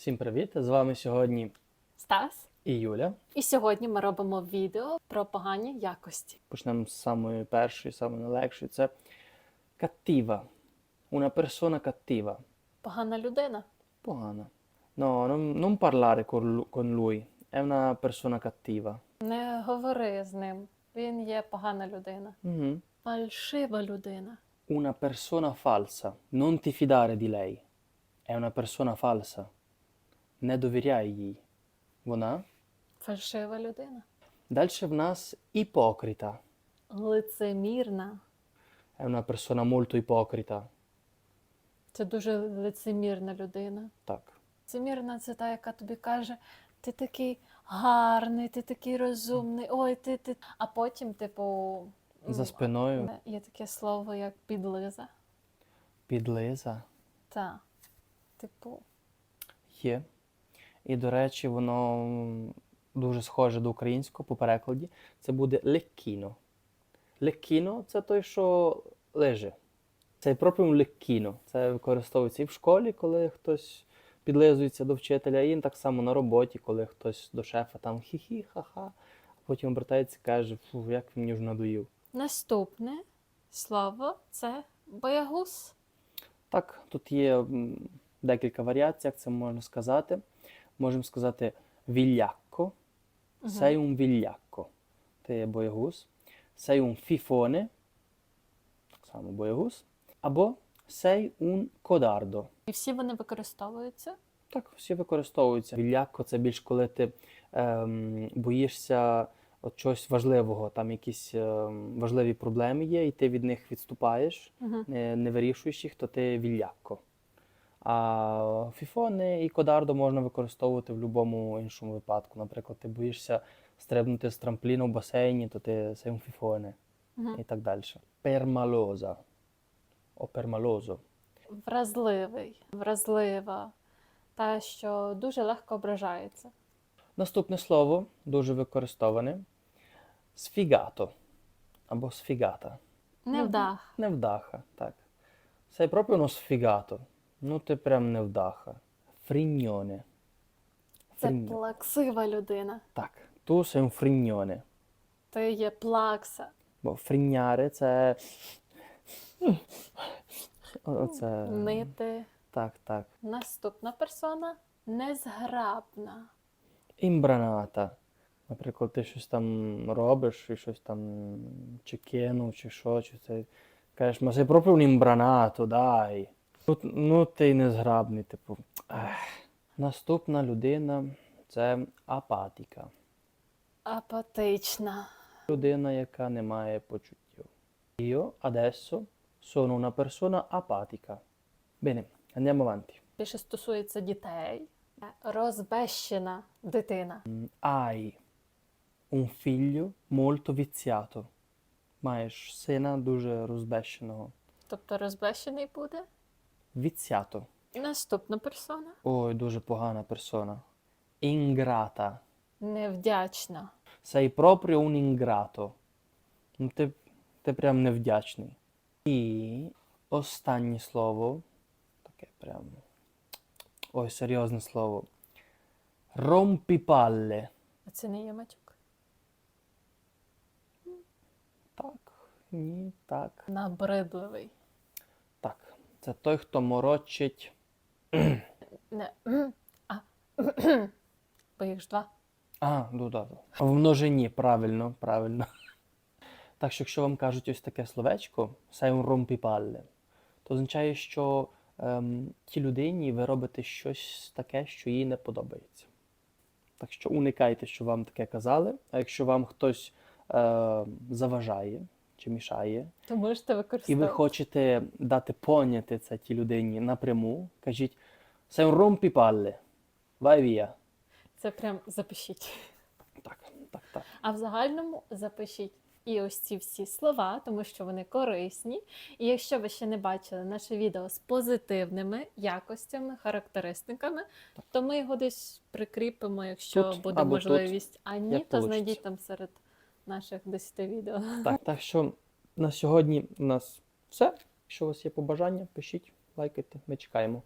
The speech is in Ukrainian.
Всім привіт! З вами сьогодні Стас. і Юля. І сьогодні ми робимо відео про погані якості. Почнемо з самої першої, самої найлегшої. Це cattiva. Una persona cattiva. Погана людина. Погана. No, non, non parlare con con lui. È una persona cattiva. Не говори з ним. Він є погана людина. Мгм. Фальшива людина. Una persona falsa. Non ti fidare di lei. È una persona falsa. Не довіряй їй. Вона. Фальшива людина. Далі в нас іпокрита. Лицемірна. È una persona molto ipocrita. Це дуже лицемірна людина. Так. Лицемірна це та, яка тобі каже, ти такий гарний, ти такий розумний, ой, ти ти. А потім, типу, За спиною є таке слово, як підлиза. підлиза. Та. Типу, Є. І, до речі, воно дуже схоже до українського по перекладі. Це буде леккіно. Леккіно це той, що лежить. Це пропрям леккіно. Це використовується і в школі, коли хтось підлизується до вчителя, і так само на роботі, коли хтось до шефа там хі-хі, ха-ха, а потім обертається і каже, фу, як він мені вже надоїв. Наступне слово це боягуз. Так, тут є декілька варіацій, як це можна сказати. Можемо сказати. Мгм. Sei un vigliacco. Ти є боягуз. Sei un fifone. Так само боягуз. Або sei un codardo. І всі вони використовуються. Так, всі використовуються. Віллякко це більш коли ти ем, боїшся от чогось важливого, там якісь ем, важливі проблеми є, і ти від них відступаєш, не, не вирішуєш їх, то ти віллякко. А фіфони і кодардо можна використовувати в будь-якому іншому випадку. Наприклад, ти боїшся стрибнути з трампліну в басейні, то ти un фіфоне Угу. і так далі. Пермалоза. О пермалозо. Вразливий, вразлива, та, що дуже легко ображається. Наступне слово дуже використоване сфігато або сфігата. Невдах. Невдаха, так. Sei proprio uno sfigato. Ну ти прям невдаха. Фріньоне. Це Фріньо- плаксива людина. Так, sei un frignone. Ти є плакса. Бо фріняре це. Оце. Нити. Так, так. Наступна персона незграбна. Імбраната. Наприклад, ти щось там робиш і щось там чи кинув, чи що, чи це. Кажеш, ma sei proprio un imbranato, dai. Ну, ну ти незграбний, типу. Ех. Наступна людина це апатіка. Апатична. Людина, яка не має почуттів. Io adesso sono una persona apatica. Bene, andiamo avanti. Більше стосується дітей. Розбещена дитина. Hai un figlio molto viziato. Маєш сина дуже розбещеного. Тобто розбещений буде. Viziato. Наступна персона Ой, дуже погана персона. Ingrata. невдячна. Sei proprio un ingrato. Ну, ти, ти прям невдячний. І останнє слово. Таке прям. Ой, серйозне слово. Ромпіпалле. А це не є матюк. Так, ні, так. Набридливий. Так. Це той, хто морочить. Не а бо їх ж два. А, ну да, да. В множині, правильно, правильно. Так що, якщо вам кажуть ось таке словечко, un rompipalle, то означає, що ем, тій людині ви робите щось таке, що їй не подобається. Так що уникайте, що вам таке казали, а якщо вам хтось е, заважає чи мішає, То можете використовувати. і ви хочете дати поняти це тій людині напряму, кажіть sei un rompipalle, vai via. Це прям запишіть. Так, так, так. А в загальному запишіть і ось ці всі слова, тому що вони корисні. І якщо ви ще не бачили наше відео з позитивними якостями, характеристиками, то ми його десь прикріпимо, якщо Тут буде або тут, можливість. А ні, як то получиться. знайдіть там серед наших 10 відео. Так, так що на сьогодні у нас все. Якщо у вас є побажання, пишіть, лайкайте, ми чекаємо.